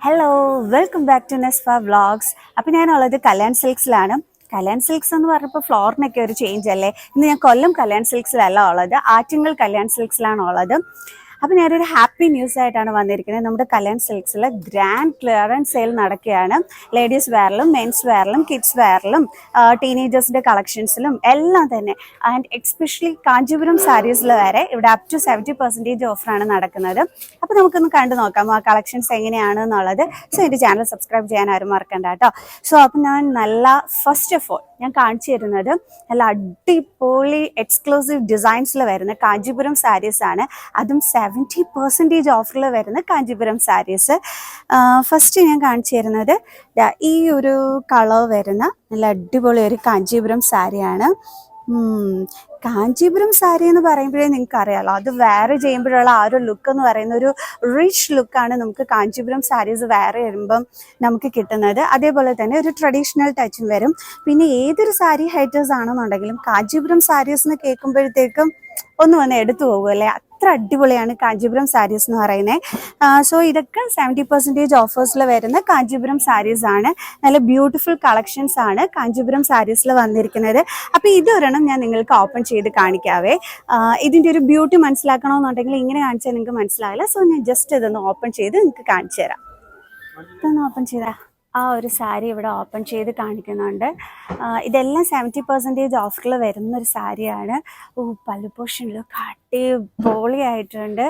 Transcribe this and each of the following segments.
Hello welcome back to നെസ്ഫ vlogs അപ്പം ഞാനുള്ളത് Kalyan സിൽക്സിലാണ് Kalyan silks എന്ന് പറഞ്ഞപ്പോൾ ഫ്ലോറിനൊക്കെ ഒരു ചേഞ്ച് അല്ലേ? ഇന്ന് ഞാൻ കൊല്ലം കല്യാൺ സിൽക്സിലല്ല ഉള്ളത്. ആറ്റിങ്ങൽ കല്യാൺ സിൽക്സിലാണ് ഉള്ളത്. അപ്പം ഞാനൊരു ഹാപ്പി ന്യൂസ് ആയിട്ടാണ് വന്നിരിക്കുന്നത്. നമ്മുടെ കല്യാൺ സിൽക്സിൽ ഗ്രാൻഡ് ക്ലിയറൻസ് സെയിൽ നടക്കുകയാണ്. ലേഡീസ് വെയറിലും മെൻസ് വെയറിലും കിഡ്സ് വെയറിലും ടീനേജേഴ്സിന്റെ കളക്ഷൻസിലും എല്ലാം തന്നെ. ആൻഡ് എക്സ്പെഷ്യലി കാഞ്ചീപുരം സാരീസിൽ വരെ ഇവിടെ അപ് ടു സെവന്റി പെർസെന്റേജ് ഓഫറാണ് നടക്കുന്നത്. അപ്പോൾ നമുക്കൊന്ന് കണ്ടു നോക്കാം ആ കളക്ഷൻസ് എങ്ങനെയാണ് എന്നുള്ളത്. സോ എന്റെ ചാനൽ സബ്സ്ക്രൈബ് ചെയ്യാൻ ആരും മറക്കണ്ട കേട്ടോ. സോ അപ്പം ഞാൻ നല്ല ഫസ്റ്റ് ഓഫ് ഓൾ ഞാൻ കാണിച്ചു തരുന്നത്. നല്ല അടിപൊളി എക്സ്ക്ലൂസീവ് ഡിസൈൻസിൽ വരുന്ന കാഞ്ചീപുരം സാരീസ് ആണ്. അതും സെവന്റി പെർസെന്റേജ് ഓഫറിൽ വരുന്ന കാഞ്ചീപുരം സാരീസ് ഫസ്റ്റ് ഞാൻ കാണിച്ചു തരുന്നത് ഈ ഒരു കളർ വരുന്ന നല്ല അടിപൊളി ഒരു കാഞ്ചീപുരം സാരിയാണ് കാഞ്ചീപുരം സാരി എന്ന് പറയുമ്പോഴേ നിങ്ങൾക്ക് അറിയാലോ അത് വേറെ ചെയ്യുമ്പോഴുള്ള ആ ഒരു ലുക്ക് എന്ന് പറയുന്ന ഒരു റിച്ച് ലുക്കാണ് നമുക്ക് കാഞ്ചീപുരം സാരീസ് വേറെ വരുമ്പം നമുക്ക് കിട്ടുന്നത്. അതേപോലെ തന്നെ ഒരു ട്രഡീഷണൽ ടച്ചും വരും. പിന്നെ ഏതൊരു സാരി ഹൈറ്റേഴ്സ് ആണെന്നുണ്ടെങ്കിലും കാഞ്ചീപുരം സാരീസ് എന്ന് കേൾക്കുമ്പോഴത്തേക്കും ഒന്ന് വന്ന് എടുത്തു പോകുമല്ലേ അത്ര അടിപൊളിയാണ് കാഞ്ചീപുരം സാരീസ് എന്ന് പറയുന്നത് സോ ഇതൊക്കെ സെവന്റി പെർസെന്റേജ് ഓഫേഴ്സിൽ വരുന്ന കാഞ്ചീപുരം സാരീസ് ആണ്. നല്ല ബ്യൂട്ടിഫുൾ കളക്ഷൻസ് ആണ് കാഞ്ചീപുരം സാരീസിൽ വന്നിരിക്കുന്നത്. അപ്പോൾ ഇതൊരെണ്ണം ഞാൻ നിങ്ങൾക്ക് ഓപ്പൺ ചെയ്ത് കാണിക്കാവേ. ഇതിന്റെ ഒരു ബ്യൂട്ടി മനസ്സിലാക്കണമെന്നുണ്ടെങ്കിൽ ഇങ്ങനെ കാണിച്ചാൽ നിങ്ങൾക്ക് മനസ്സിലാവില്ല. സോ ഞാൻ ജസ്റ്റ് ഇതൊന്ന് ഓപ്പൺ ചെയ്ത് നിങ്ങൾക്ക് കാണിച്ചു തരാം ഇതൊന്ന് ഓപ്പൺ ചെയ്താ. ആ ഒരു സാരി ഇവിടെ ഓപ്പൺ ചെയ്ത് കാണിക്കുന്നുണ്ട്. ഇതെല്ലാം സെവന്റി പെർസെന്റേജ് ഓഫറിൽ വരുന്ന ഒരു സാരിയാണ്. ഓ പല്ലു പോർഷനിലൊക്കെ അടിപൊളിയായിട്ടുണ്ട്.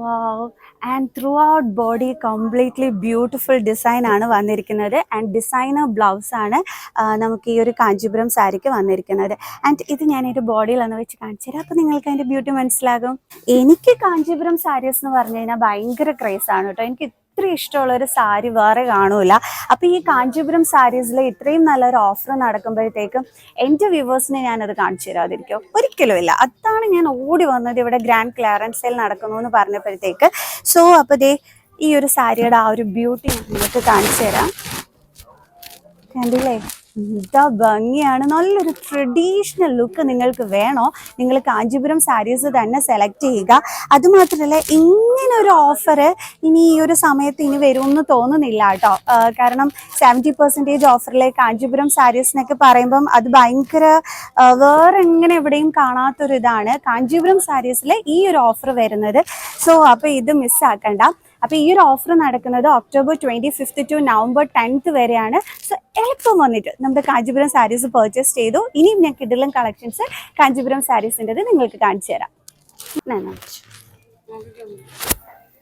Wow and throughout body completely beautiful design ആണ് വന്നിരിക്കുന്നത്. ആൻഡ് ഡിസൈനർ ബ്ലൗസ് ആണ് നമുക്ക് ഈ ഒരു കാഞ്ചീപുരം സാരിക്ക് വന്നിരിക്കുന്നത്. ആൻഡ് ഇത് ഞാൻ എന്റെ ബോഡിയിൽ ഒന്ന് വെച്ച് കാണിച്ചു തരാം. അപ്പോൾ നിങ്ങൾക്ക് അതിന്റെ ബ്യൂട്ടി മനസ്സിലാകും. എനിക്ക് കാഞ്ചീപുരം സാരീസ് എന്ന് പറഞ്ഞു കഴിഞ്ഞാൽ ഭയങ്കര ക്രേസ് ആണ് കേട്ടോ. എനിക്ക് ഇത്ര ഇഷ്ടമുള്ള ഒരു സാരി വേറെ കാണൂല. അപ്പൊ ഈ കാഞ്ചീപുരം സാരീസിൽ ഇത്രയും നല്ലൊരു ഓഫർ നടക്കുമ്പോഴത്തേക്കും എന്റെ വ്യൂവേഴ്സിനെ ഞാനത് കാണിച്ചു തരാതിരിക്കും? ഒരിക്കലുമില്ല അതാണ് ഞാൻ ഓടി വന്നത് ഇവിടെ ഗ്രാൻഡ് ക്ലിയറൻസ് സെയിൽ നടക്കുന്നു എന്ന് പറഞ്ഞപ്പോഴത്തേക്ക്. സോ അപ്പൊ ദേ ഈ ഒരു സാരിയുടെ ആ ഒരു ബ്യൂട്ടി ഞാൻ നിങ്ങൾക്ക് കാണിച്ചു തരാം. കണ്ടില്ലേ? എന്താ ഭംഗിയാണ്? നല്ലൊരു ട്രഡീഷണൽ ലുക്ക് നിങ്ങൾക്ക് വേണോ? നിങ്ങൾ കാഞ്ചീപുരം സാരീസ് തന്നെ സെലക്ട് ചെയ്യുക. അതുമാത്രമല്ല ഇങ്ങനെ ഒരു ഓഫർ ഇനി ഈ ഒരു സമയത്ത് ഇനി വരുമെന്ന് തോന്നുന്നില്ല കേട്ടോ. കാരണം സെവന്റി പെർസെന്റേജ് ഓഫറിലെ കാഞ്ചീപുരം സാരീസ് എന്നൊക്കെ പറയുമ്പം അത് ഭയങ്കര വേറെ എങ്ങനെ എവിടെയും കാണാത്തൊരു ഇതാണ് കാഞ്ചീപുരം സാരീസിലെ ഈ ഒരു ഓഫർ വരുന്നത്. സോ അപ്പോൾ ഇത് മിസ്സാക്കണ്ട അപ്പൊ ഈ ഒരു ഓഫർ നടക്കുന്നത് October twenty fifth to November tenth വരെയാണ്. സോ എളുപ്പം വന്നിട്ട് നമ്മുടെ കാഞ്ചീപുരം സാരീസ് പർച്ചേസ് ചെയ്തു. ഇനിയും ഞാൻ കിഡിലും കളക്ഷൻസ് കാഞ്ചീപുരം സാരീസിന്റെത് നിങ്ങൾക്ക് കാണിച്ചു തരാം.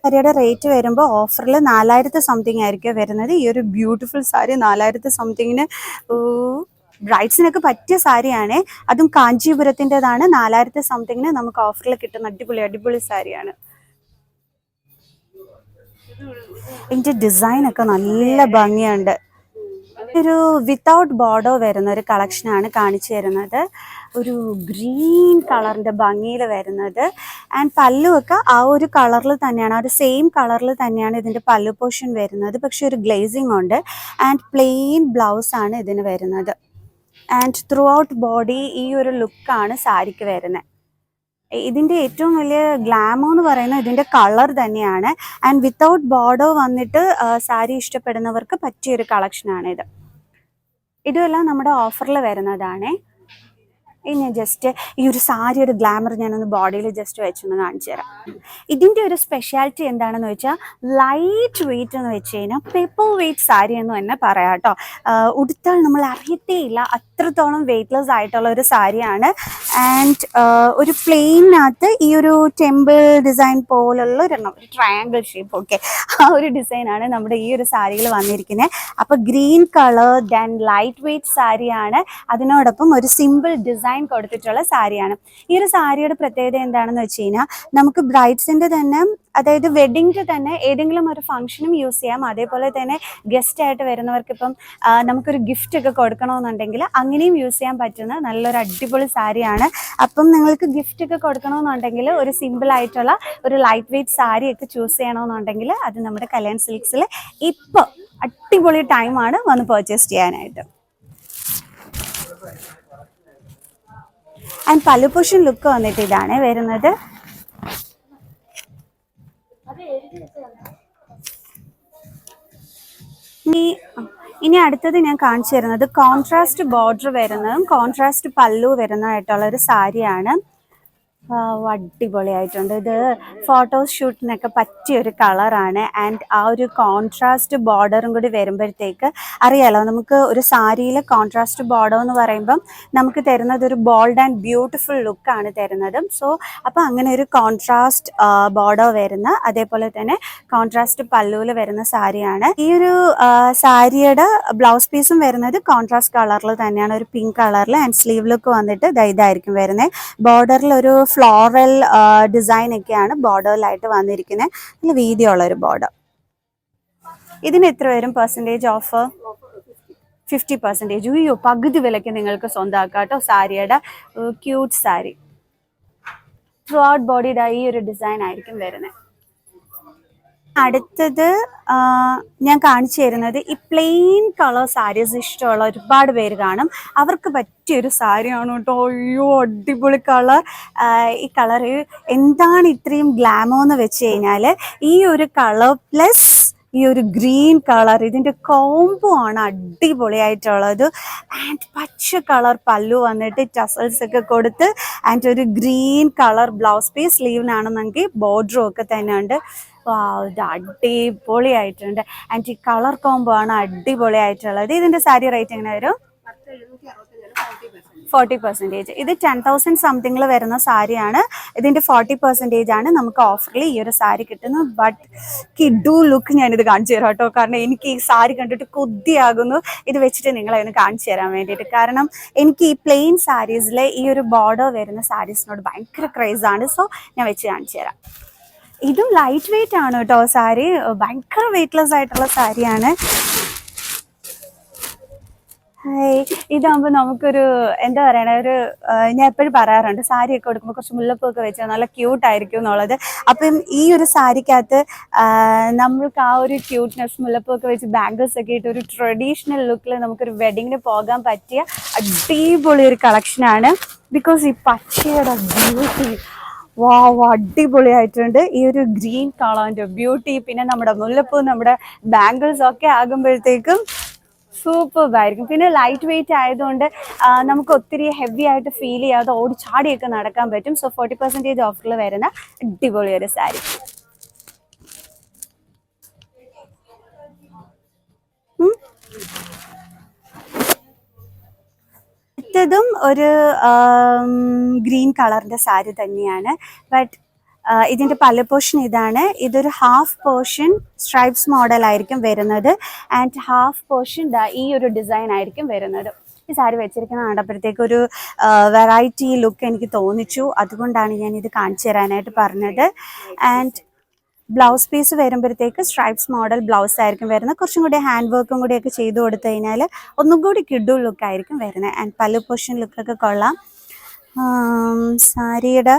സാരിയുടെ റേറ്റ് വരുമ്പോൾ ഓഫറിൽ നാലായിരത്തി സംതിങ് ആയിരിക്കും വരുന്നത്. ഈ ഒരു ബ്യൂട്ടിഫുൾ സാരി നാലായിരത്തി സംതിങ്ങിന് ബ്രൈഡ്സിനൊക്കെ പറ്റിയ സാരിയാണ്. അതും കാഞ്ചീപുരത്തിന്റെതാണ്. നാലായിരത്തി സംതിങ്ങിന് നമുക്ക് ഓഫറിൽ കിട്ടുന്ന അടിപൊളി അടിപൊളി സാരിയാണ്. ഇതിന്റെ ഡിസൈൻ ഒക്കെ നല്ല ഭംഗിയുണ്ട്. ഒരു വിത്തൗട്ട് ബോർഡർ വരുന്ന ഒരു കളക്ഷനാണ് കാണിച്ചു തരുന്നത്. ഒരു ഗ്രീൻ കളറിന്റെ ഭംഗിയിൽ വരുന്നത്. ആൻഡ് പല്ലുവൊക്കെ ആ ഒരു കളറിൽ തന്നെയാണ് ആ ഒരു സെയിം കളറിൽ തന്നെയാണ് ഇതിന്റെ പല്ലു പോർഷൻ വരുന്നത്. പക്ഷെ ഒരു ഗ്ലേസിംഗ് ഉണ്ട്. ആൻഡ് പ്ലെയിൻ ബ്ലൗസ് ആണ് ഇതിന് വരുന്നത്. ആൻഡ് ത്രൂ ഔട്ട് ബോഡി ഈ ഒരു ലുക്കാണ് സാരിക്ക് വരുന്നത് ഇതിന്റെ ഏറ്റവും വലിയ ഗ്ലാമോ എന്ന് പറയുന്നത് ഇതിന്റെ കളർ തന്നെയാണ്. ആൻഡ് വിത്തൗട്ട് ബോർഡർ വന്നിട്ട് സാരി ഇഷ്ടപ്പെടുന്നവർക്ക് പറ്റിയൊരു കളക്ഷനാണ് ഇത് ഇതുമെല്ലാം നമ്മുടെ ഓഫറിൽ വരുന്നതാണേ. ഇനി ഞാൻ ജസ്റ്റ് ഈ ഒരു സാരിയുടെ ഗ്ലാമർ ഞാനൊന്ന് ബോഡിയിൽ ജസ്റ്റ് വെച്ചൊന്ന് കാണിച്ചു തരാം. ഇതിന്റെ ഒരു സ്പെഷ്യാലിറ്റി എന്താണെന്ന് വെച്ചാൽ ലൈറ്റ് വെയിറ്റ് എന്ന് വെച്ച് കഴിഞ്ഞാൽ പേപ്പർ വെയിറ്റ് സാരി എന്ന് തന്നെ പറയാം കേട്ടോ. ഉടുത്താൽ നമ്മൾ അറിയത്തേയില്ല അത്രത്തോളം വെയിറ്റ്ലെസ് ആയിട്ടുള്ള ഒരു സാരിയാണ്. ആൻഡ് ഒരു പ്ലെയിനകത്ത് ഈ ഒരു ടെമ്പിൾ ഡിസൈൻ പോലുള്ള ഒരെണ്ണം ഒരു ട്രയാങ്കിൾ ഷേപ്പ് ഓക്കെ ആ ഒരു ഡിസൈനാണ് നമ്മുടെ ഈ ഒരു സാരിയിൽ വന്നിരിക്കുന്നത് അപ്പോൾ green colour then light weight സാരിയാണ്. അതിനോടൊപ്പം ഒരു സിമ്പിൾ ഡിസൈൻ കൊടുത്തിട്ടുള്ള സാരിയാണ്. ഈ ഒരു സാരിയുടെ പ്രത്യേകത എന്താണെന്ന് വെച്ച് കഴിഞ്ഞാൽ നമുക്ക് ബ്രൈഡ്സിന്റെ തന്നെ അതായത് വെഡിങ്ങിന് തന്നെ ഏതെങ്കിലും ഒരു ഫംഗ്ഷനും യൂസ് ചെയ്യാം. അതേപോലെ തന്നെ ഗസ്റ്റ് ആയിട്ട് വരുന്നവർക്ക് ഇപ്പം നമുക്കൊരു ഗിഫ്റ്റ് ഒക്കെ കൊടുക്കണമെന്നുണ്ടെങ്കിൽ അങ്ങനെയും യൂസ് ചെയ്യാൻ പറ്റുന്ന നല്ലൊരു അടിപൊളി സാരിയാണ്. അപ്പം നിങ്ങൾക്ക് ഗിഫ്റ്റ് ഒക്കെ കൊടുക്കണമെന്നുണ്ടെങ്കിൽ ഒരു സിമ്പിൾ ആയിട്ടുള്ള ഒരു ലൈറ്റ് വെയ്റ്റ് സാരിയൊക്കെ ചൂസ് ചെയ്യണമെന്നുണ്ടെങ്കിൽ അത് നമ്മുടെ കല്യാൺ സിൽക്സിൽ ഇപ്പോൾ അടിപൊളി ടൈമാണ് വന്ന് പർച്ചേസ് ചെയ്യാനായിട്ട്. ആൻഡ് പല്ലുപൂഷൻ ലുക്ക് വന്നിട്ട് ഇതാണ് വരുന്നത്. ഇനി ഇനി അടുത്തത് ഞാൻ കാണിച്ചു തരുന്നത് കോൺട്രാസ്റ്റ് ബോർഡർ വരുന്നതും കോൺട്രാസ്റ്റ് പല്ലു വരുന്നതായിട്ടുള്ള ഒരു സാരിയാണ്. അടിപൊളിയായിട്ടുണ്ട്. ഇത് ഫോട്ടോഷൂട്ടിനൊക്കെ പറ്റിയ ഒരു കളറാണ് ആൻഡ് ആ ഒരു കോൺട്രാസ്റ്റ് ബോർഡറും കൂടി വരുമ്പോഴത്തേക്ക് അറിയാലോ നമുക്ക് ഒരു സാരിയിലെ കോൺട്രാസ്റ്റ് ബോർഡർ എന്ന് പറയുമ്പം നമുക്ക് തരുന്നത് ഒരു ബോൾഡ് ആൻഡ് ബ്യൂട്ടിഫുൾ ലുക്കാണ് തരുന്നത്. സോ അപ്പോൾ അങ്ങനെ ഒരു കോൺട്രാസ്റ്റ് ബോർഡർ വരുന്ന അതേപോലെ തന്നെ കോൺട്രാസ്റ്റ് പല്ലുവിൽ വരുന്ന സാരിയാണ്. ഈ ഒരു സാരിയുടെ ബ്ലൗസ് പീസും വരുന്നത് കോൺട്രാസ്റ്റ് കളറിൽ തന്നെയാണ്. ഒരു പിങ്ക് കളറിൽ ആൻഡ് സ്ലീവ് ലുക്ക് വന്നിട്ട് ഇതായിരിക്കും വരുന്നത്. ബോർഡറിൽ ഒരു ഫ്ലോറൽ ഡിസൈൻ ഒക്കെയാണ് ബോർഡറിലായിട്ട് വന്നിരിക്കുന്നത്. നല്ല വീതിയുള്ള ഒരു ബോർഡർ ഇതിന് എത്ര വരും പെർസെന്റേജ് ഓഫ് ഫിഫ്റ്റി പെർസെന്റേജ് അയ്യോ പകുതി വിലയ്ക്ക് നിങ്ങൾക്ക് സ്വന്തമാക്കാം കേട്ടോ സാരിയുടെ ക്യൂട്ട് സാരി. ത്രൂ ഔട്ട് ബോഡിയുടെ ഈ ഒരു ഡിസൈൻ ആയിരിക്കും വരുന്നത്. അടുത്തത് ഞാൻ കാണിച്ചു തരുന്നത് ഈ പ്ലെയിൻ കളർ സാരീസ് ഇഷ്ടമുള്ള ഒരുപാട് പേര് കാണും. അവർക്ക് പറ്റിയൊരു സാരിയാണ് കേട്ടോ. അയ്യോ അടിപൊളി കളർ ഈ കളർ എന്താണ് ഇത്രയും ഗ്ലാമോ എന്ന് വെച്ച് കഴിഞ്ഞാൽ ഈ ഒരു കളർ പ്ലസ് ഈ ഒരു ഗ്രീൻ കളർ ഇതിന്റെ കോംബോ ആണ് അടിപൊളിയായിട്ടുള്ളത്. ആൻഡ് പച്ച കളർ പല്ലു വന്നിട്ട് ടസൽസ് ഒക്കെ കൊടുത്ത് ആൻഡ് ഒരു ഗ്രീൻ കളർ ബ്ലൗസ് പീസ് സ്ലീവിനാണെന്നെങ്കിൽ ബോർഡറും ഒക്കെ തന്നെ ഉണ്ട് Wow, ഇത് അടിപൊളിയായിട്ടുണ്ട്. ആൻഡ് ഈ കളർ കോംബോ ആണ് അടിപൊളിയായിട്ടുള്ളത്. ഇതിന്റെ സാരി റേറ്റ് എങ്ങനെ വരും? ഫോർട്ടി പെർസെന്റേജ് ഇത് ടെൻ തൗസൻഡ് സംതിങ്ങിൽ വരുന്ന സാരിയാണ് ഇതിന്റെ ഫോർട്ടി പെർസെന്റേജ് ആണ് നമുക്ക് ഓഫറിൽ ഈ ഒരു സാരി കിട്ടുന്നത്. ബട്ട് കിഡു ലുക്ക് ഞാനിത് കാണിച്ചു തരാം കേട്ടോ. കാരണം എനിക്ക് ഈ സാരി കണ്ടിട്ട് കൊതിയാകുന്നു. ഇത് വെച്ചിട്ട് നിങ്ങളെ ഒന്ന് കാണിച്ചു തരാൻ വേണ്ടിയിട്ട്. കാരണം എനിക്ക് ഈ പ്ലെയിൻ സാരീസിലെ ഈ ഒരു ബോർഡർ വരുന്ന സാരീസിനോട് ഭയങ്കര ക്രൈസ് ആണ്. സോ ഞാൻ വെച്ച് കാണിച്ചു തരാം. ഇതും ലൈറ്റ് വെയിറ്റ് ആണ് കേട്ടോ സാരി. ഭയങ്കര വെയിറ്റ്ലെസ് ആയിട്ടുള്ള സാരിയാണ്. ഇതാകുമ്പോൾ നമുക്കൊരു എന്താ പറയണ ഒരു ഞാൻ എപ്പോഴും പറയാറുണ്ട് സാരിയൊക്കെ കൊടുക്കുമ്പോൾ കുറച്ച് മുല്ലപ്പൊക്കെ വെച്ചാൽ നല്ല ക്യൂട്ട് ആയിരിക്കും എന്നുള്ളത്. അപ്പം ഈ ഒരു സാരിക്കകത്ത് നമ്മൾക്ക് ആ ഒരു ക്യൂട്ട്നെസ് മുല്ലപ്പൊക്കെ വെച്ച് ബാംഗിൾസ് ഒക്കെ ഇട്ട് ഒരു ട്രഡീഷണൽ ലുക്കിൽ നമുക്കൊരു വെഡിങ്ങിന് പോകാൻ പറ്റിയ അടിപൊളി ഒരു കളക്ഷനാണ് ബിക്കോസ് ഈ പച്ചയുടെ ബ്യൂട്ടി വാവ് അടിപൊളിയായിട്ടുണ്ട്. ഈ ഒരു ഗ്രീൻ കളറിന്റെ ബ്യൂട്ടി പിന്നെ നമ്മുടെ മുല്ലപ്പൂ നമ്മുടെ ബാംഗിൾസ് ഒക്കെ ആകുമ്പോഴത്തേക്കും സൂപ്പർ ആയിരിക്കും പിന്നെ ലൈറ്റ് വെയിറ്റ് ആയതുകൊണ്ട് നമുക്ക് ഒത്തിരി ഹെവി ആയിട്ട് ഫീൽ ചെയ്യാതെ ഓടി ചാടിയൊക്കെ നടക്കാൻ പറ്റും. സോ ഫോർട്ടി പെർസെന്റേജ് ഓഫറിൽ വരുന്ന അടിപൊളിയൊരു സാരി അടുത്തതും ഒരു ഗ്രീൻ കളറിന്റെ സാരി തന്നെയാണ്. ബട്ട് ഇതിന്റെ പല പോർഷൻ ഇതാണ്. ഇതൊരു ഹാഫ് പോർഷൻ സ്ട്രൈപ്സ് മോഡൽ ആയിരിക്കും വരുന്നത്. ആൻഡ് ഹാഫ് പോർഷൻ ഈ ഒരു ഡിസൈൻ ആയിരിക്കും വരുന്നത്. ഈ സാരി വെച്ചിരിക്കുന്ന കണ്ടപ്പോഴത്തേക്ക് ഒരു വെറൈറ്റി ലുക്ക് എനിക്ക് തോന്നിച്ചു. അതുകൊണ്ടാണ് ഞാൻ ഇത് കാണിച്ചു തരാനായിട്ട് പറഞ്ഞത്. ആൻഡ് ബ്ലൗസ് പീസ് വരുമ്പോഴത്തേക്ക് സ്ട്രൈപ്സ് മോഡൽ ബ്ലൗസ് ആയിരിക്കും വരുന്നത്. കുറച്ചും കൂടി ഹാൻഡ് വർക്കും കൂടി ഒക്കെ ചെയ്ത് കൊടുത്തു കഴിഞ്ഞാൽ ഒന്നും കൂടി കിഡു ലുക്കായിരിക്കും വരുന്നത്. ആൻഡ് പല പൊഷൻ ലുക്കൊക്കെ കൊള്ളാം. സാരിയുടെ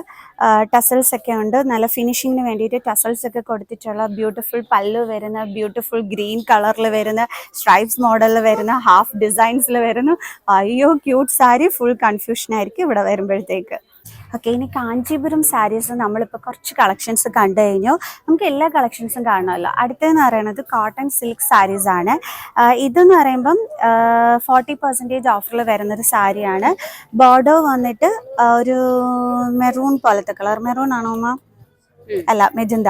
ടസൽസ് ഒക്കെ ഉണ്ട്. നല്ല ഫിനിഷിങ്ങിന് വേണ്ടിയിട്ട് ടസൽസ് ഒക്കെ കൊടുത്തിട്ടുള്ള ബ്യൂട്ടിഫുൾ പല്ല് വരുന്ന ബ്യൂട്ടിഫുൾ ഗ്രീൻ കളറിൽ വരുന്ന സ്ട്രൈപ്സ് മോഡലിൽ വരുന്ന ഹാഫ് ഡിസൈൻസിൽ വരുന്നു അയ്യോ ക്യൂട്ട് സാരി ഫുൾ കൺഫ്യൂഷനായിരിക്കും ഇവിടെ വരുമ്പോഴത്തേക്ക്. ഓക്കെ ഇനി കാഞ്ചീപുരം സാരീസ് നമ്മളിപ്പോൾ കുറച്ച് കളക്ഷൻസ് കണ്ടു കഴിഞ്ഞു. നമുക്ക് എല്ലാ കളക്ഷൻസും കാണണമല്ലോ. അടുത്തതെന്ന് പറയുന്നത് കോട്ടൺ സിൽക്ക് സാരീസ് ആണ്. ഇതെന്ന് പറയുമ്പം ഫോർട്ടി പെർസെന്റേജ് ഓഫറിൽ വരുന്നൊരു സാരിയാണ്. ബോർഡോ വന്നിട്ട് ഒരു മെറൂൺ പോലത്തെ കളർ മെറൂൺ ആണോ അമ്മ അല്ല മെജന്ത.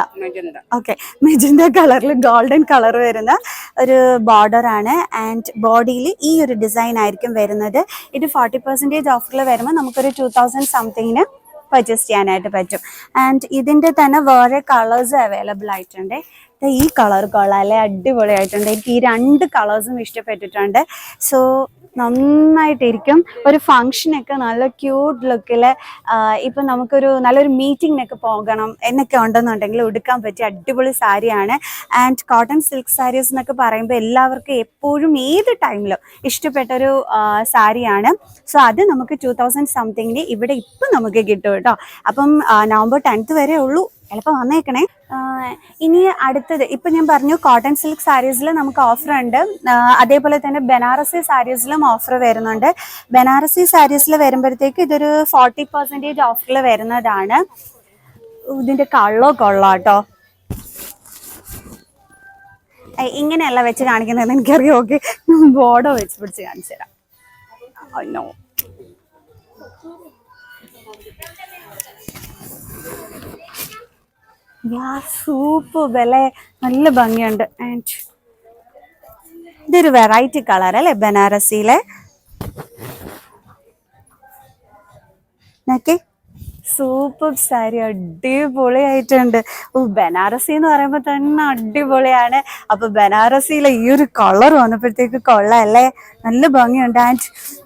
ഓക്കെ മെജന്ത കളറിൽ ഗോൾഡൻ കളർ വരുന്ന ഒരു ബോർഡർ ആണ്. ആൻഡ് ബോഡിയിൽ ഈ ഒരു ഡിസൈൻ ആയിരിക്കും വരുന്നത്. ഇത് ഫോർട്ടി പെർസെന്റേജ് ഓഫറിൽ വരുമ്പോൾ നമുക്കൊരു ടു തൗസൻഡ് സംതിങ്ങിന് പർച്ചേസ് ചെയ്യാനായിട്ട് പറ്റും. ആൻഡ് ഇതിന്റെ തന്നെ വേറെ കളേഴ്സ് അവൈലബിൾ ആയിട്ടുണ്ട്. ഈ കളർ കൊള്ളാം അല്ലേ? അടിപൊളിയായിട്ടുണ്ട്. എനിക്ക് ഈ രണ്ട് കളേഴ്സും ഇഷ്ടപ്പെട്ടിട്ടുണ്ട്. സോ നന്നായിട്ടിരിക്കും. ഒരു ഫങ്ഷനൊക്കെ നല്ല ക്യൂട്ട് ലുക്കിൽ ഇപ്പം നമുക്കൊരു നല്ലൊരു മീറ്റിങ്ങിനൊക്കെ പോകണം എന്നൊക്കെ ഉണ്ടെന്നുണ്ടെങ്കിൽ ഉടുക്കാൻ പറ്റിയ അടിപൊളി സാരിയാണ്. ആൻഡ് കോട്ടൺ സിൽക്ക് സാരീസ് എന്നൊക്കെ പറയുമ്പോൾ എല്ലാവർക്കും എപ്പോഴും ഏത് ടൈമിലും ഇഷ്ടപ്പെട്ടൊരു സാരിയാണ്. സോ അത് നമുക്ക് ടു തൗസൻഡ് സംതിങ്ങിന് ഇവിടെ ഇപ്പം നമുക്ക് കിട്ടും കേട്ടോ. അപ്പം നവംബർ ടെൻത്ത് വരെ ഉള്ളൂ. എളുപ്പം വന്നേക്കണേ. ഇനി അടുത്തത് ഇപ്പം ഞാൻ പറഞ്ഞു കോട്ടൺ സിൽക്ക് സാരീസിൽ നമുക്ക് ഓഫർ ഉണ്ട്. അതേപോലെ തന്നെ ബനാറസി സാരീസിലും ഓഫർ വരുന്നുണ്ട്. ബനാറസി സാരീസിൽ വരുമ്പോഴത്തേക്ക് ഇതൊരു ഫോർട്ടി പെർസെന്റേജ് ഓഫറിൽ വരുന്നതാണ്. ഇതിന്റെ കള്ളോ കൊള്ളാട്ടോ ഇങ്ങനെയല്ല വെച്ച് കാണിക്കുന്നതെന്ന് എനിക്കറിയാം. ഓക്കെ. ബോർഡോ വെച്ച് പിടിച്ച് കാണിച്ചു തരാം. നോ. സൂപ്പ് വില നല്ല ഭംഗിയുണ്ട്. ആൻഡ് ഇതൊരു വെറൈറ്റി കളർ അല്ലേ ബനാറസിയിലെ? സൂപ്പർ സാരി അടിപൊളിയായിട്ടുണ്ട്. ഓ ബനാറസി എന്ന് പറയുമ്പോൾ തന്നെ അടിപൊളിയാണ്. അപ്പൊ ബനാറസിയിലെ ഈ ഒരു കളർ വന്നപ്പോഴത്തേക്ക് കൊള്ളല്ലേ? നല്ല ഭംഗിയുണ്ട്. ആൻഡ്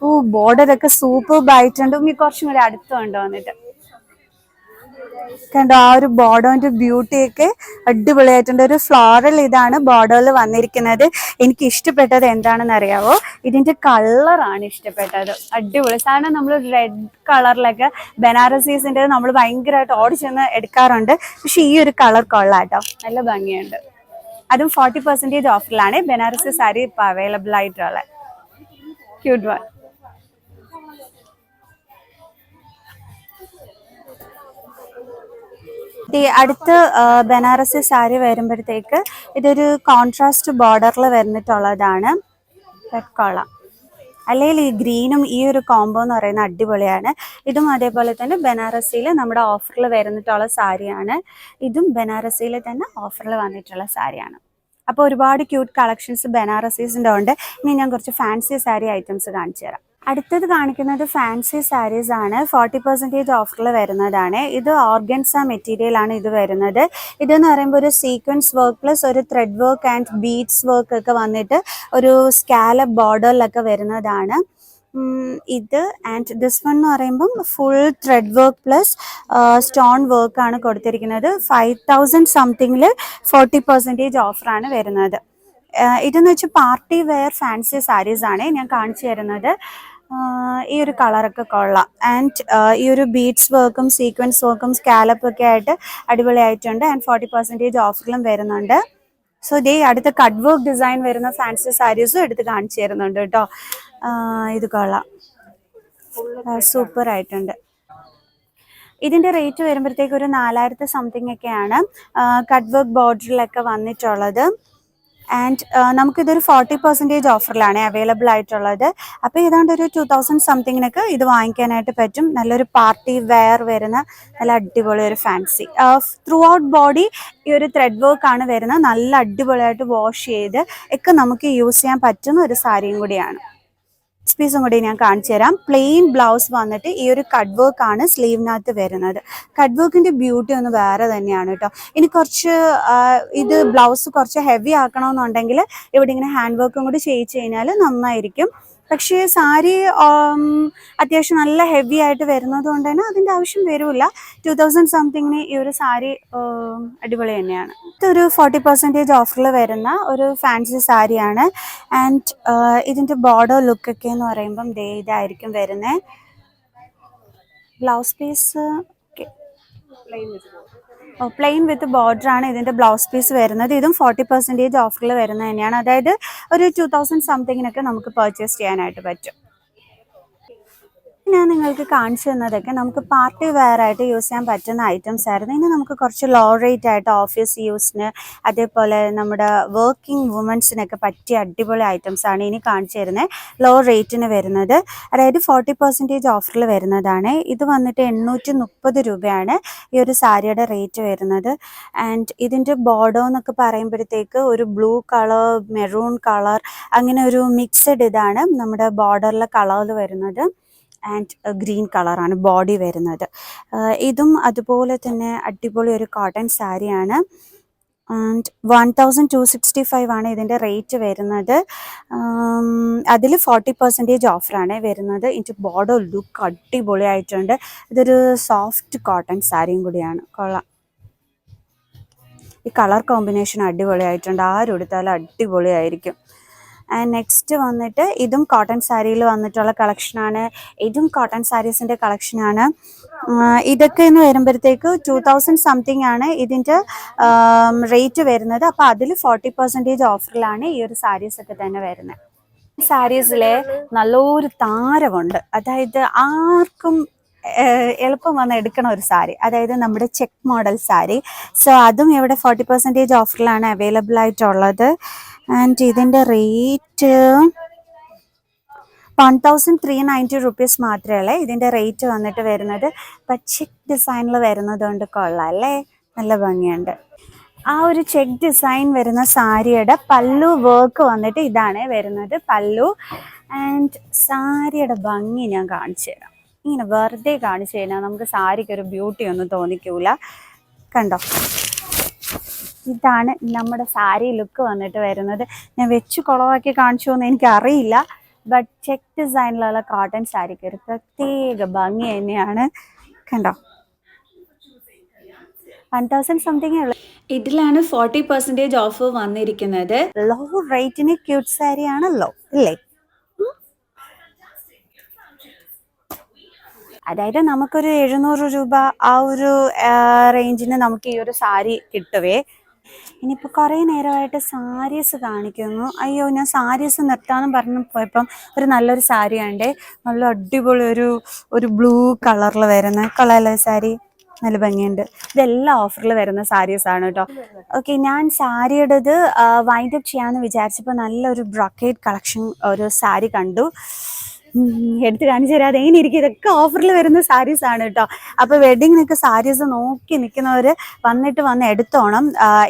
ഓ ബോർഡർ ഒക്കെ സൂപ്പർ ആയിട്ടുണ്ട്. ഉമ്മി കുറച്ചും കൂടി അടുത്ത് കണ്ടോ വന്നിട്ട് കണ്ടോ ആ ഒരു ബോർഡറിന്റെ ബ്യൂട്ടിയൊക്കെ അടിപൊളിയായിട്ടുണ്ട്. ഒരു ഫ്ലോറൽ ഇതാണ് ബോർഡറിൽ വന്നിരിക്കുന്നത്. എനിക്ക് ഇഷ്ടപ്പെട്ടത് എന്താണെന്ന് അറിയാവോ ഇതിന്റെ കളറാണ് ഇഷ്ടപ്പെട്ടത്. അടിപൊളി. സാധനം നമ്മൾ റെഡ് കളറിലൊക്കെ ബനാറസീസിന്റെ നമ്മൾ ഭയങ്കരമായിട്ട് ഓടിച്ചെന്ന് എടുക്കാറുണ്ട്. പക്ഷെ ഈ ഒരു കളർ കൊള്ളാട്ടോ. നല്ല ഭംഗിയുണ്ട്. അതും ഫോർട്ടി പെർസെന്റേജ് ഓഫറിലാണ് ബനാറസി സാരി ഇപ്പൊ അവൈലബിൾ ആയിട്ടുള്ളത്. ക്യൂട്ട് വൺ അടുത്ത് ബനാറസി സാരി വരുമ്പോഴത്തേക്ക് ഇതൊരു കോൺട്രാസ്റ്റ് ബോർഡറിൽ വരുന്നിട്ടുള്ളതാണ്. കളർ അല്ലെങ്കിൽ ഈ ഗ്രീനും ഈ ഒരു കോംബോ എന്ന് പറയുന്നത് അടിപൊളിയാണ്. ഇതും അതേപോലെ തന്നെ ബനാറസിയിൽ നമ്മുടെ ഓഫറിൽ വരുന്നിട്ടുള്ള സാരിയാണ്. ഇതും ബനാറസിയിൽ തന്നെ ഓഫറിൽ വന്നിട്ടുള്ള സാരിയാണ്. അപ്പോൾ ഒരുപാട് ക്യൂട്ട് കളക്ഷൻസ് ബനാറസീസിന്റെ ഉണ്ട്. ഇനി ഞാൻ കുറച്ച് ഫാൻസി സാരി ഐറ്റംസ് കാണിച്ചു തരാം. അടുത്തത് കാണിക്കുന്നത് ഫാൻസി സാരീസ് ആണ്. ഫോർട്ടി പെർസെന്റേജ് ഓഫറിൽ വരുന്നതാണ്. ഇത് ഓർഗൻസ മെറ്റീരിയൽ ആണ് ഇത് വരുന്നത്. ഇതെന്ന് പറയുമ്പോൾ ഒരു സീക്വൻസ് വർക്ക് പ്ലസ് ഒരു thread work and beads work ഒക്കെ വന്നിട്ട് ഒരു സ്കാലപ്പ് ബോർഡറിലൊക്കെ വരുന്നതാണ്. ഇത് ആൻഡ് ദിസ് വൺ എന്ന് പറയുമ്പം full thread work plus stone work ആണ് കൊടുത്തിരിക്കുന്നത്. ഫൈവ് തൗസൻഡ് സംതിങ്ങിൽ ഫോർട്ടി പെർസെന്റേജ് ഓഫറാണ് വരുന്നത്. ഇതെന്ന് വെച്ചാൽ പാർട്ടി വെയർ ഫാൻസി സാരീസ് ആണ് ഞാൻ കാണിച്ചു തരുന്നത്. ഈ ഒരു കളറൊക്കെ കൊള്ളാം. ആൻഡ് ഈ ഒരു ബീഡ്സ് വർക്കും സീക്വൻസ് വർക്കും സ്കാലപ്പ് ഒക്കെ ആയിട്ട് അടിപൊളിയായിട്ടുണ്ട്. ആൻഡ് ഫോർട്ടി പെർസെന്റേജ് ഓഫറിലും വരുന്നുണ്ട്. സോ ദേ അടുത്ത കട്ട് വർക്ക് ഡിസൈൻ വരുന്ന ഫാൻസി സാരീസും എടുത്ത് കാണിച്ചു തരുന്നുണ്ട് കേട്ടോ. ഇത് കൊള്ളാം. സൂപ്പർ ആയിട്ടുണ്ട്. ഇതിന്റെ റേറ്റ് വരുമ്പോഴത്തേക്ക് ഒരു നാലായിരത്തി സംതിങ് ഒക്കെയാണ് കട്ട് വർക്ക് ബോർഡറിലൊക്കെ വന്നിട്ടുള്ളത്. ആൻഡ് നമുക്കിതൊരു ഫോർട്ടി പെർസെന്റേജ് ഓഫറിലാണ് അവൈലബിൾ ആയിട്ടുള്ളത്. അപ്പോൾ ഏതാണ്ട് ഒരു ടു തൗസൻഡ് സംതിങ്ങിനൊക്കെ ഇത് വാങ്ങിക്കാനായിട്ട് പറ്റും. നല്ലൊരു പാർട്ടി വെയർ വരുന്ന നല്ല അടിപൊളി ഒരു ഫാൻസി ത്രൂ ഔട്ട് ബോഡി ഈ ഒരു ത്രെഡ് വർക്ക് ആണ് വരുന്നത്. നല്ല അടിപൊളിയായിട്ട് വാഷ് ചെയ്ത് ഒക്കെ നമുക്ക് യൂസ് ചെയ്യാൻ പറ്റുന്ന ഒരു സാരിയും കൂടിയാണ്. പീസും കൂടി ഞാൻ കാണിച്ചു തരാം. പ്ലെയിൻ ബ്ലൗസ് വന്നിട്ട് ഈ ഒരു കട്ട് വർക്ക് ആണ് സ്ലീവിനകത്ത് വരുന്നത്. കട്ട് വർക്കിന്റെ ബ്യൂട്ടി ഒന്ന് വേറെ തന്നെയാണ് കേട്ടോ ഇനി കുറച്ച് ഇത് ബ്ലൗസ് കുറച്ച് ഹെവി ആക്കണമെന്നുണ്ടെങ്കിൽ ഇവിടെ ഇങ്ങനെ ഹാൻഡ് വർക്കും കൂടി ചെയ്യിച്ചു കഴിഞ്ഞാൽ നന്നായിരിക്കും. പക്ഷേ സാരി അത്യാവശ്യം നല്ല ഹെവി ആയിട്ട് വരുന്നത് കൊണ്ട് തന്നെ അതിന്റെ ആവശ്യം വരില്ല ടു തൗസൻഡ് സംതിങ്ങിന് ഈ ഒരു സാരി അടിപൊളി തന്നെയാണ്. ഇതൊരു ഫോർട്ടി പെർസെന്റേജ് ഓഫറിൽ വരുന്ന ഒരു ഫാൻസി സാരിയാണ്. ആൻഡ് ഇതിന്റെ ബോർഡർ ലുക്കൊക്കെ എന്ന് പറയുമ്പം ദേ ഇതായിരിക്കും വരുന്നത് blouse piece plain with border ആണ് ഇതിന്റെ ബ്ലൗസ് പീസ് വരുന്നത്. ഇതും ഫോർട്ടി പെർസെന്റേജ് ഓഫറിൽ വരുന്നത് തന്നെയാണ്. അതായത് ഒരു ടു തൗസൻഡ് സംതിങ്ങിനൊക്കെ നമുക്ക് പർച്ചേസ് ചെയ്യാനായിട്ട് പറ്റും. ഞാൻ നിങ്ങൾക്ക് കാണിച്ചു തന്നതൊക്കെ നമുക്ക് പാർട്ടി വെയർ ആയിട്ട് യൂസ് ചെയ്യാൻ പറ്റുന്ന ഐറ്റംസ് ആയിരുന്നു. ഇനി നമുക്ക് കുറച്ച് ലോ റേറ്റ് ആയിട്ട് ഓഫീസ് യൂസിന് അതേപോലെ നമ്മുടെ വർക്കിംഗ് വുമൻസിനൊക്കെ പറ്റിയ അടിപൊളി ഐറ്റംസ് ആണ് ഇനി കാണിച്ചു തരുന്നത് ലോ റേറ്റിന് വരുന്നത്. അതായത് ഫോർട്ടി പെർസെന്റേജ് ഓഫറിൽ വരുന്നതാണ്. ഇത് വന്നിട്ട് എണ്ണൂറ്റി മുപ്പത് രൂപയാണ് ഈ ഒരു സാരിയുടെ റേറ്റ് വരുന്നത്. ആൻഡ് ഇതിന്റെ ബോർഡോ എന്നൊക്കെ പറയുമ്പോഴത്തേക്ക് ഒരു ബ്ലൂ കളർ മെറൂൺ കളർ അങ്ങനെ ഒരു മിക്സഡ് ഇതാണ് നമ്മുടെ ബോർഡറിലെ കളറിൽ വരുന്നത്. ആൻഡ് ഗ്രീൻ കളറാണ് ബോഡി വരുന്നത്. ഇതും അതുപോലെ തന്നെ അടിപൊളി ഒരു കോട്ടൺ സാരിയാണ് and one thousand two sixty five ആണ് ഇതിന്റെ റേറ്റ് വരുന്നത്. അതിൽ ഫോർട്ടി പെർസെന്റേജ് ഓഫറാണ് വരുന്നത്. ഇതിന്റെ ബോർഡർ ലുക്ക് അടിപൊളിയായിട്ടുണ്ട്. ഇതൊരു സോഫ്റ്റ് കോട്ടൺ സാരിയും കൂടിയാണ്. കൊള്ളാം. ഈ കളർ കോമ്പിനേഷൻ അടിപൊളിയായിട്ടുണ്ട്. ആരും എടുത്താലും അടിപൊളിയായിരിക്കും. ആൻഡ് നെക്സ്റ്റ് വന്നിട്ട് ഇതും കോട്ടൺ സാരിയിൽ വന്നിട്ടുള്ള കളക്ഷനാണ് ഇതും കോട്ടൺ സാരീസിന്റെ കളക്ഷനാണ് ഇതൊക്കെ എന്ന് വരുമ്പോഴത്തേക്ക് ടു തൗസൻഡ് സംതിങ് ആണ് ഇതിന്റെ റേറ്റ് വരുന്നത്. അപ്പോൾ അതിൽ ഫോർട്ടി പെർസെന്റേജ് ഓഫറിലാണ് ഈ ഒരു സാരീസ് ഒക്കെ തന്നെ വരുന്നത് സാരീസിലെ നല്ലൊരു താരമുണ്ട് അതായത് ആർക്കും എളുപ്പം വന്ന് എടുക്കണ ഒരു സാരി. അതായത് നമ്മുടെ ചെക്ക് മോഡൽ സാരി. സോ അതും ഇവിടെ ഫോർട്ടി പെർസെന്റേജ് ഓഫറിലാണ് അവൈലബിൾ ആയിട്ടുള്ളത്. ആൻഡ് ഇതിന്റെ rate one thousand three ninety rupees മാത്രമേ ഉള്ളേ. ഇതിന്റെ റേറ്റ് വന്നിട്ട് വരുന്നത് ചെക്ക് ഡിസൈനിൽ വരുന്നത് കൊണ്ട് കൊള്ളാം അല്ലേ? നല്ല ഭംഗിയുണ്ട്. ആ ഒരു ചെക്ക് ഡിസൈൻ വരുന്ന സാരിയുടെ പല്ലു വർക്ക് വന്നിട്ട് ഇതാണ് വരുന്നത് പല്ലു. ആൻഡ് സാരിയുടെ ഭംഗി ഞാൻ കാണിച്ചു തരാം. ഇങ്ങനെ വെറുതെ കാണിച്ചു കഴിഞ്ഞാൽ നമുക്ക് സാരിക്ക് ഒരു ബ്യൂട്ടി ഒന്നും തോന്നിക്കൂല. കണ്ടോ? ഇതാണ് നമ്മുടെ സാരി ലുക്ക് വന്നിട്ട് വരുന്നത്. ഞാൻ വെച്ച് കുളവാക്കി കാണിച്ചു എന്ന് എനിക്കറിയില്ല. ബട്ട് ചെക്ക് ഡിസൈനിലുള്ള കോട്ടൺ സാരിക്ക് ഒരു പ്രത്യേക ഭംഗി തന്നെയാണ്. കണ്ടോ? വൺ തൗസൻഡ് സംതിങ് ഉള്ളു. ഇതിലാണ് ഫോർട്ടി പെർസെന്റേജ് ഓഫ് വന്നിരിക്കുന്നത്. ലോ റേറ്റിന് ക്യൂട്ട് സാരി ആണല്ലോ അല്ലേ അതായത് നമുക്കൊരു എഴുന്നൂറ് രൂപ ആ ഒരു റേഞ്ചിന് നമുക്ക് ഈ ഒരു സാരി കിട്ടുവേ. ഇനിയിപ്പോൾ കുറേ നേരമായിട്ട് സാരീസ് കാണിക്കുന്നു. അയ്യോ ഞാൻ സാരീസ് നിർത്താമെന്ന് പറഞ്ഞു പോയപ്പം ഒരു നല്ലൊരു സാരി ഉണ്ട് നല്ല അടിപൊളി ഒരു ഒരു ബ്ലൂ കളറിൽ വരുന്ന കളറിലെ സാരി. നല്ല ഭംഗിയുണ്ട്. ഇതെല്ലാം ഓഫറിൽ വരുന്ന സാരീസ് ആണ് കേട്ടോ. ഓക്കെ ഞാൻ സാരിയുടേത് വൈൻഡപ്പ് ചെയ്യാമെന്ന് വിചാരിച്ചപ്പോൾ നല്ലൊരു ബ്രൊക്കേഡ് കളക്ഷൻ ഒരു സാരി കണ്ടു. എടുത്ത് കാണിച്ചു തരാതെ എങ്ങനെ ഇരിക്കും. ഇതൊക്കെ ഓഫറിൽ വരുന്ന സാരീസ് ആണ് കേട്ടോ അപ്പോൾ വെഡിങ്ങിനൊക്കെ സാരീസ് നോക്കി നിൽക്കുന്നവർ വന്നിട്ട് വന്ന് എടുത്തോണം.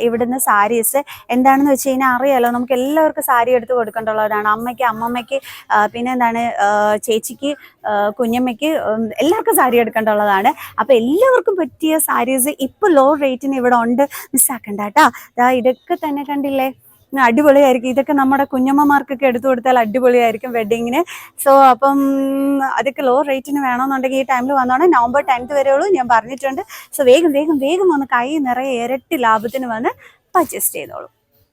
ഇവിടുന്ന് സാരീസ് എന്താണെന്ന് വെച്ച് കഴിഞ്ഞാൽ അറിയാലോ നമുക്ക് എല്ലാവർക്കും സാരി എടുത്ത് കൊടുക്കേണ്ടുള്ളവരാണ്. അമ്മയ്ക്ക് അമ്മമ്മയ്ക്ക് പിന്നെ എന്താണ് ചേച്ചിക്ക് കുഞ്ഞമ്മയ്ക്ക് എല്ലാവർക്കും സാരി എടുക്കേണ്ടുള്ളതാണ്. അപ്പോൾ എല്ലാവർക്കും പറ്റിയ സാരീസ് ഇപ്പൊ ലോ റേറ്റിന് ഇവിടെ ഉണ്ട്. മിസ്സാക്കണ്ട കേട്ടോ ഇതൊക്കെ തന്നെ കണ്ടില്ലേ? അടിപൊളിയായിരിക്കും. ഇതൊക്കെ നമ്മുടെ കുഞ്ഞമ്മമാർക്കൊക്കെ എടുത്തു കൊടുത്താൽ അടിപൊളിയായിരിക്കും വെഡിങ്ങിന്. സോ അപ്പം അതൊക്കെ ലോ റേറ്റിന് വേണമെന്നുണ്ടെങ്കിൽ ഈ ടൈമിൽ വന്നോണം. നവംബർ ടെൻത്ത് വരെയുള്ളൂ ഞാൻ പറഞ്ഞിട്ടുണ്ട്. സോ വേഗം വേഗം വേഗം വന്ന് കൈ നിറയെ ഇരട്ടി ലാഭത്തിന് വന്ന് പർച്ചേസ് ചെയ്തോളൂ.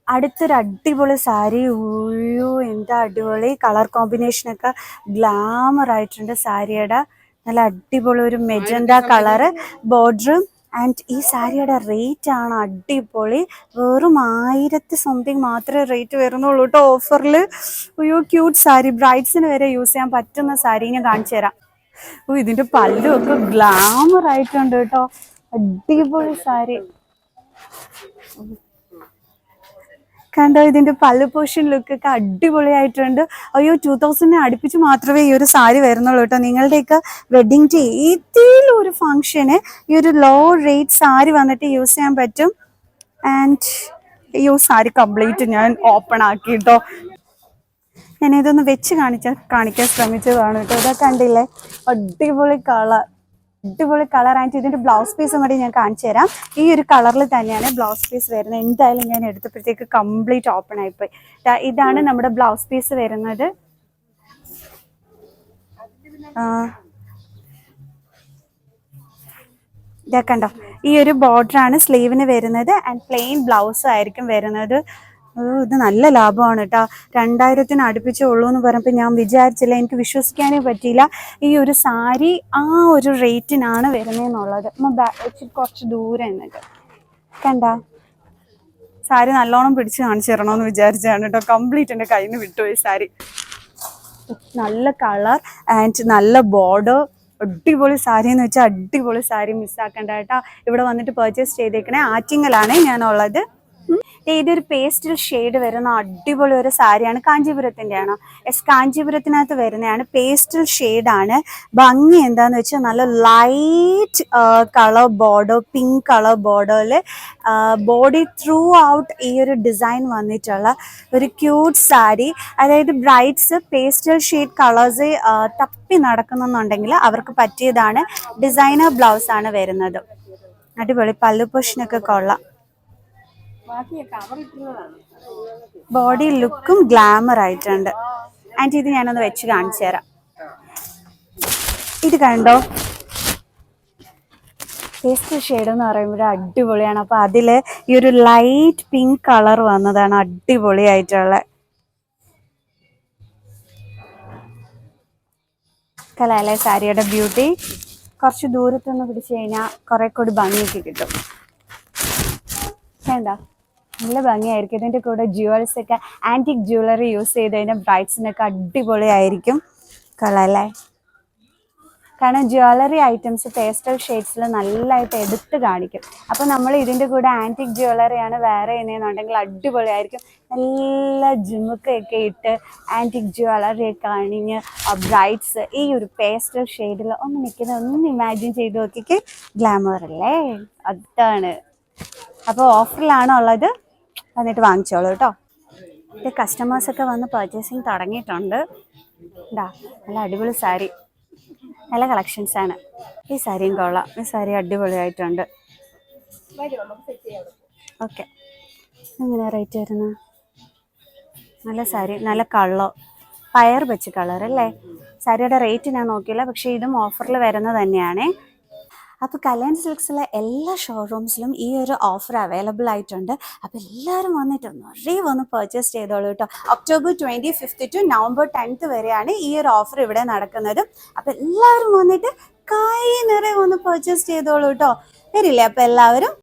അടുത്തൊരു അടിപൊളി സാരി. ഉയ്യോ എന്താ അടിപൊളി കളർ കോമ്പിനേഷനൊക്കെ ഗ്ലാമർ ആയിട്ടുണ്ട് സാരിയുടെ. നല്ല അടിപൊളി ഒരു മെജന്ത കളറ് ബോർഡറും ആൻഡ് ഈ സാരിയുടെ റേറ്റ് ആണ് അടിപൊളി. വെറും ആയിരത്തി സംതിങ് മാത്രമേ റേറ്റ് വരുന്നുള്ളൂ കേട്ടോ ഓഫറിൽ അയ്യോ ക്യൂട്ട് സാരി. ബ്രൈഡ്സിന് വരെ യൂസ് ചെയ്യാൻ പറ്റുന്ന സാരി ഞാൻ കാണിച്ചു തരാം. ഓ ഇതിന്റെ പല്ലും ഒക്കെ ഗ്ലാമർ ആയിട്ടുണ്ട് കേട്ടോ അടിപൊളി സാരി. കണ്ടോ ഇതിന്റെ പല്ല് പോഷൻ ലുക്ക് ഒക്കെ അടിപൊളിയായിട്ടുണ്ട്. അയ്യോ ടൂ തൗസൻഡിനെ അടുപ്പിച്ച് മാത്രമേ ഈ ഒരു സാരി വരുന്നുള്ളൂ കേട്ടോ. നിങ്ങളുടെയൊക്കെ വെഡിങ് ഡേ ഏതെങ്കിലും ഒരു ഫംഗ്ഷന് ഈ ഒരു ലോ റേറ്റ് സാരി വന്നിട്ട് യൂസ് ചെയ്യാൻ പറ്റും. ആൻഡ് അയ്യോ സാരി കംപ്ലീറ്റ് ഞാൻ ഓപ്പൺ ആക്കി കേട്ടോ. ഞാൻ ഇതൊന്ന് വെച്ച് കാണിച്ച കാണിക്കാൻ ശ്രമിച്ചതാണ് കേട്ടോ. ഇതൊക്കെ കണ്ടില്ലേ? അടിപൊളി കളർ അടിപൊളി കളർ ആൻഡ് ഇതിന്റെ ബ്ലൗസ് പീസും കൂടി ഞാൻ കാണിച്ചു തരാം. ഈ ഒരു കളറിൽ തന്നെയാണ് ബ്ലൗസ് പീസ് വരുന്നത്. എന്തായാലും ഞാൻ എടുത്തപ്പോഴത്തേക്ക് കംപ്ലീറ്റ് ഓപ്പൺ ആയിപ്പോയി ഇതാണ് നമ്മുടെ ബ്ലൗസ് പീസ് വരുന്നത്. ഇതാക്കണ്ടോ ഇതാ കണ്ടോ? ഈ ഒരു ബോർഡർ ആണ് സ്ലീവിന് വരുന്നത്. ആൻഡ് പ്ലെയിൻ ബ്ലൗസ് ആയിരിക്കും വരുന്നത്. ഇത് നല്ല ലാഭമാണ് കേട്ടോ രണ്ടായിരത്തിന് അടുപ്പിച്ചേ ഉള്ളൂ എന്ന് പറഞ്ഞപ്പോൾ ഞാൻ വിചാരിച്ചില്ല എനിക്ക് വിശ്വസിക്കാനേ പറ്റിയില്ല. ഈ ഒരു സാരി ആ ഒരു റേറ്റിനാണ് വരുന്നതെന്നുള്ളത് കുറച്ച് ദൂരെ എന്നിട്ട് കണ്ട? സാരി നല്ലോണം പിടിച്ച് കാണിച്ചു തരണമെന്ന് വിചാരിച്ചാണ് കേട്ടോ കംപ്ലീറ്റ് എന്റെ കയ്യിൽ നിന്ന് വിട്ടുപോയി സാരി. നല്ല കളർ ആൻഡ് നല്ല ബോർഡർ. അടിപൊളി സാരി എന്ന് വെച്ചാൽ അടിപൊളി സാരി മിസ്സാക്കണ്ട കേട്ടോ ഇവിടെ വന്നിട്ട് പർച്ചേസ് ചെയ്തേക്കണേ ആറ്റിങ്ങലാണ് ഞാനുള്ളത്. ഇതൊരു പേസ്റ്റൽ ഷെയ്ഡ് വരുന്ന അടിപൊളി ഒരു സാരിയാണ്. കാഞ്ചീപുരത്തിന്റെ ആണോ എസ് കാഞ്ചീപുരത്തിനകത്ത് വരുന്നതാണ്. പേസ്റ്റൽ ഷെയ്ഡാണ് ഭംഗി എന്താന്ന് വെച്ചാൽ നല്ല light colour border pink colour ബോർഡറിൽ ബോഡി ത്രൂ ഔട്ട് ഈ ഒരു ഡിസൈൻ വന്നിട്ടുള്ള ഒരു ക്യൂട്ട് സാരി. അതായത് ബ്രൈറ്റ്സ് പേസ്റ്റൽ ഷെയ്ഡ് കളേഴ്സ് തപ്പി നടക്കുന്നുണ്ടെങ്കിൽ അവർക്ക് പറ്റിയതാണ്. ഡിസൈനർ ബ്ലൗസ് ആണ് വരുന്നത്. അടിപൊളി പല്ലു പൊഷനൊക്കെ കൊള്ളാം. ബോഡി ലുക്കും ഗ്ലാമർ ആയിട്ടുണ്ട്. ആൻഡ് ഇത് ഞാനൊന്ന് വെച്ച് കാണിച്ചു തരാം. ഇത് കണ്ടോ? പേസ്റ്റ് ഷെയ്ഡ് എന്ന് പറയുമ്പോൾ അടിപൊളിയാണ്. അപ്പൊ അതിൽ ഈ ഒരു ലൈറ്റ് പിങ്ക് കളർ വന്നതാണ് അടിപൊളിയായിട്ടുള്ള. കലാലയ സാരിയുടെ ബ്യൂട്ടി കുറച്ച് ദൂരത്തുനിന്ന് പിടിച്ചു കഴിഞ്ഞാൽ കുറെ കൂടി ഭംഗിയൊക്കെ കിട്ടും. വേണ്ട. നല്ല ഭംഗിയായിരിക്കും. ഇതിന്റെ കൂടെ ജ്വൽസ് ഒക്കെ ആന്റിക് ജ്വല്ലറി യൂസ് ചെയ്ത് കഴിഞ്ഞാൽ ബ്രൈഡ്സിനൊക്കെ അടിപൊളിയായിരിക്കും. കളല്ലേ കാരണം ജ്വല്ലറി ഐറ്റംസ് പേസ്റ്റൽ ഷെയ്ഡ്സിൽ നല്ലതായിട്ട് എടുത്ത് കാണിക്കും. അപ്പോൾ നമ്മൾ ഇതിന്റെ കൂടെ ആന്റിക് ജ്വല്ലറിയാണ് വേറെ ചെയ്യുന്നതെന്നുണ്ടെങ്കിൽ അടിപൊളിയായിരിക്കും. നല്ല ജിമുക്കൊക്കെ ഇട്ട് ആന്റിക് ജ്വല്ലറി ഒക്കെ അണിഞ്ഞ് ബ്രൈറ്റ്സ് ഈ ഒരു പേസ്റ്റൽ ഷെയ്ഡിൽ ഒന്ന് നിൽക്കുന്നത് ഒന്ന് ഇമാജിൻ ചെയ്ത് നോക്കിക്ക്. ഗ്ലാമർ അല്ലേ? അതാണ്. അപ്പോൾ ഓഫറിലാണോ ഉള്ളത്? വന്നിട്ട് വാങ്ങിച്ചോളൂ കേട്ടോ ഇത് കസ്റ്റമേഴ്സൊക്കെ വന്ന് പർച്ചേസിങ് തുടങ്ങിയിട്ടുണ്ട്. ഇതാ നല്ല അടിപൊളി സാരി. നല്ല കളക്ഷൻസാണ് ഈ സാരിയും കൊള്ളാം. ഈ സാരി അടിപൊളിയായിട്ടുണ്ട്. ഓക്കെ എങ്ങനെ റേറ്റ് വരുന്നത് നല്ല സാരി നല്ല കളർ പയർ വെച്ച് കളർ അല്ലേ? സാരിയുടെ റേറ്റ് ഞാൻ നോക്കിയില്ല പക്ഷേ ഇതും ഓഫറിൽ വരുന്നത് തന്നെയാണേ. അപ്പോൾ കല്യാൺ സിൽക്സിലെ എല്ലാ ഷോറൂംസിലും ഈ ഒരു ഓഫർ അവൈലബിൾ ആയിട്ടുണ്ട്. അപ്പോൾ എല്ലാവരും വന്നിട്ട് നിറയെ വന്ന് പർച്ചേസ് ചെയ്തോളൂ കേട്ടോ. October twenty fifth to November tenth വരെയാണ് ഈ ഒരു ഓഫർ ഇവിടെ നടക്കുന്നത്. അപ്പോൾ എല്ലാവരും വന്നിട്ട് കൈ നിറയെ വന്ന് പർച്ചേസ് ചെയ്തോളൂ കേട്ടോ. വരില്ലേ? അപ്പോൾ എല്ലാവരും